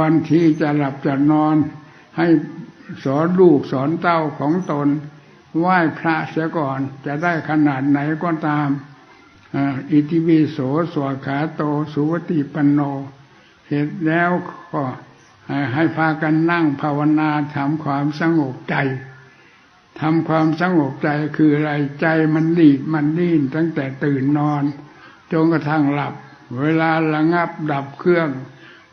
ก่อนที่จะหลับจะนอน ให้สอนลูกสอนเต้าของตน ไหว้พระเสียก่อน จะได้ขนาดไหนก็ตามอิติวิโสสวขาโต สุวติปันโนเสร็จแล้วก็ให้พากันนั่งภาวนาทำความสงบใจทำความสงบใจคืออะไรใจมันดีดมันดิ้นตั้งแต่ตื่นนอนจนกระทั่งหลับ เวลาระงับดับเครื่อง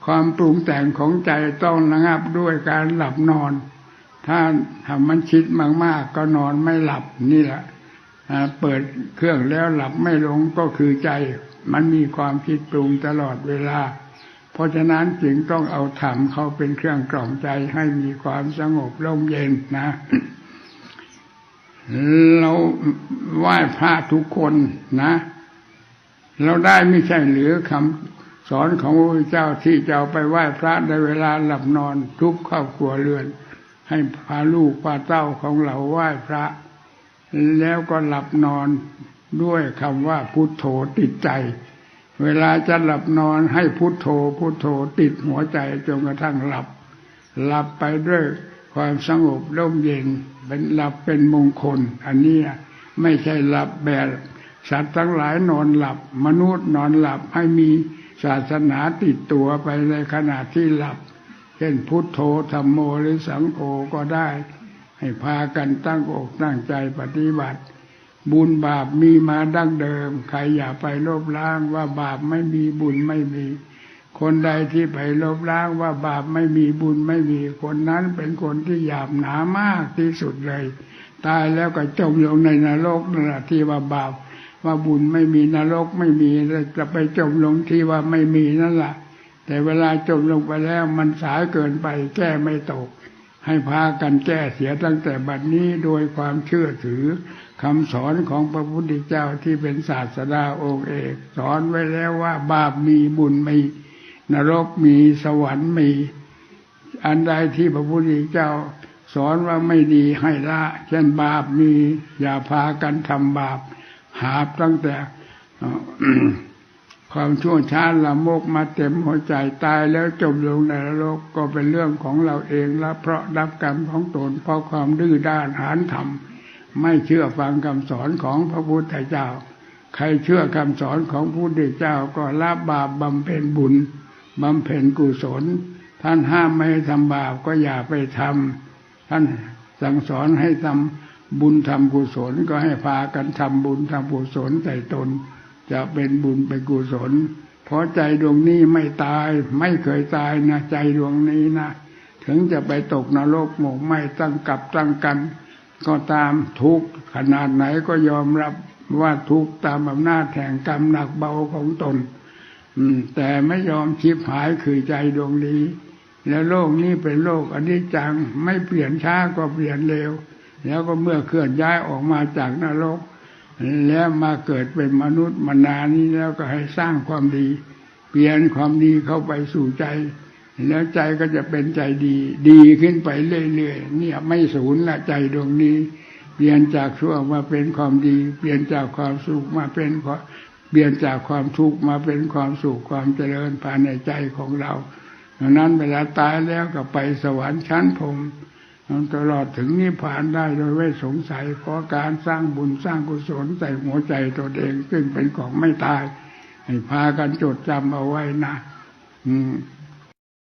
ความปรุงแต่งของใจต้องระงับด้วยการหลับนอน ถ้าทำมันคิดมากๆ ก็นอนไม่หลับนี่แหละเปิดเครื่องแล้วหลับไม่ลงก็คือใจ มันมีความคิดปรุงตลอดเวลา เพราะฉะนั้นจึงต้องเอาธรรมเขาเป็นเครื่องกล่อมใจให้มีความสงบร่มเย็นนะเราไหว้พระทุกคนนะ เราได้ไม่ใช่หรือคำ สอนของพระพุทธเจ้าที่จะเอาไปไหว้พระในเวลาหลับนอนทุกครอบครัวเรือน ให้พาลูกพาเต้าของเราไหว้พระ แล้วก็หลับนอนด้วยคำว่าพุทโธติดใจ เวลาจะหลับนอนให้พุทโธพุทโธติดหัวใจจนกระทั่งหลับ หลับไปด้วยความสงบร่มเย็นเป็นหลับเป็นมงคล อันนี้ไม่ใช่หลับแบบสัตว์ทั้งหลายนอนหลับ มนุษย์นอนหลับให้มี ศาสนาติดตัวไปในขณะที่หลับ เช่นพุทโธธรรมโมหรือสังโฆก็ได้ ให้พากันตั้งอกตั้งใจปฏิบัติ บุญบาปมีมาดั้งเดิม ใครอย่าไปลบล้างว่าบาปไม่มีบุญไม่มี คนใดที่ไปลบล้างว่าบาปไม่มีบุญไม่มี คนนั้นเป็นคนที่หยาบหนามากที่สุดเลย ตายแล้วก็จมลงในนรกนั่นแหละที่ว่าบาป ว่าบุญไม่มีนรกไม่มีจะไปจมลงที่ว่าไม่มีนั่นแหละแต่เวลาจมลงไปแล้วมันสายเกินไปแก้ไม่ตก ให้พากันแก้เสียตั้งแต่บัดนี้โดยความเชื่อถือคำสอนของพระพุทธเจ้าที่เป็นศาสดาองค์เอก สอนไว้แล้วว่าบาปมีบุญไม่นรกมีสวรรค์มี อันใดที่พระพุทธเจ้าสอนว่าไม่ดีให้ละ เช่นบาปมีอย่าพากันทำบาป หาบตั้งแต่ความชั่วช้าละโมกมาเต็มหัวใจตายแล้วจมลงในนรกก็เป็นเรื่องของเราเองละเพราะรับกรรมของตนเพราะความดื้อด้านหานธรรม ไม่เชื่อฟังคำสอนของพระพุทธเจ้า ใครเชื่อคำสอนของพระพุทธเจ้าก็ละบาปบำเพ็ญบุญบำเพ็ญกุศล ท่านห้ามไม่ให้ทำบาปก็อย่าไปทำท่านสั่งสอนให้ทำ บุญทำกุศลก็ให้พากันทำบุญทำกุศลใส่ตน จะเป็นบุญเป็นกุศล เพราะใจดวงนี้ไม่ตายไม่เคยตายนะใจดวงนี้นะถึงจะไปตกนรกหมกไม่ตั้งกับตั้งกัน ก็ตามทุกขนาดไหนก็ยอมรับว่าทุกตามอำนาจแห่งกรรมหนักเบาของตนแต่ไม่ยอมชิบหายคือใจดวงนี้ แล้วโลกนี้เป็นโลกอันนี้จังไม่เปลี่ยนช้าก็เปลี่ยนเร็ว แล้วก็เมื่อเคลื่อนย้ายออกมาจากนรก แล้วมาเกิดเป็นมนุษย์มนานี้แล้วก็ให้สร้างความดี เปลี่ยนความดีเข้าไปสู่ใจ แล้วใจก็จะเป็นใจดี ดีขึ้นไปเรื่อยๆเนี่ยไม่สูญละใจดวงนี้ เปลี่ยนจากชั่วมาเป็นความดี เปลี่ยนจากความสุขมาเป็นเปลี่ยนจากความทุกข์มาเป็นความสุขความเจริญภายในใจของเราดังนั้นเวลาตายแล้วก็ไปสวรรค์ชั้นพรม ตลอดถึงนิพพานได้โดยไม่สงสัย เพราะการสร้างบุญสร้างกุศลใส่หัวใจตัวเอง ซึ่งเป็นของไม่ตาย ให้พากันจดจำเอาไว้นะ อืม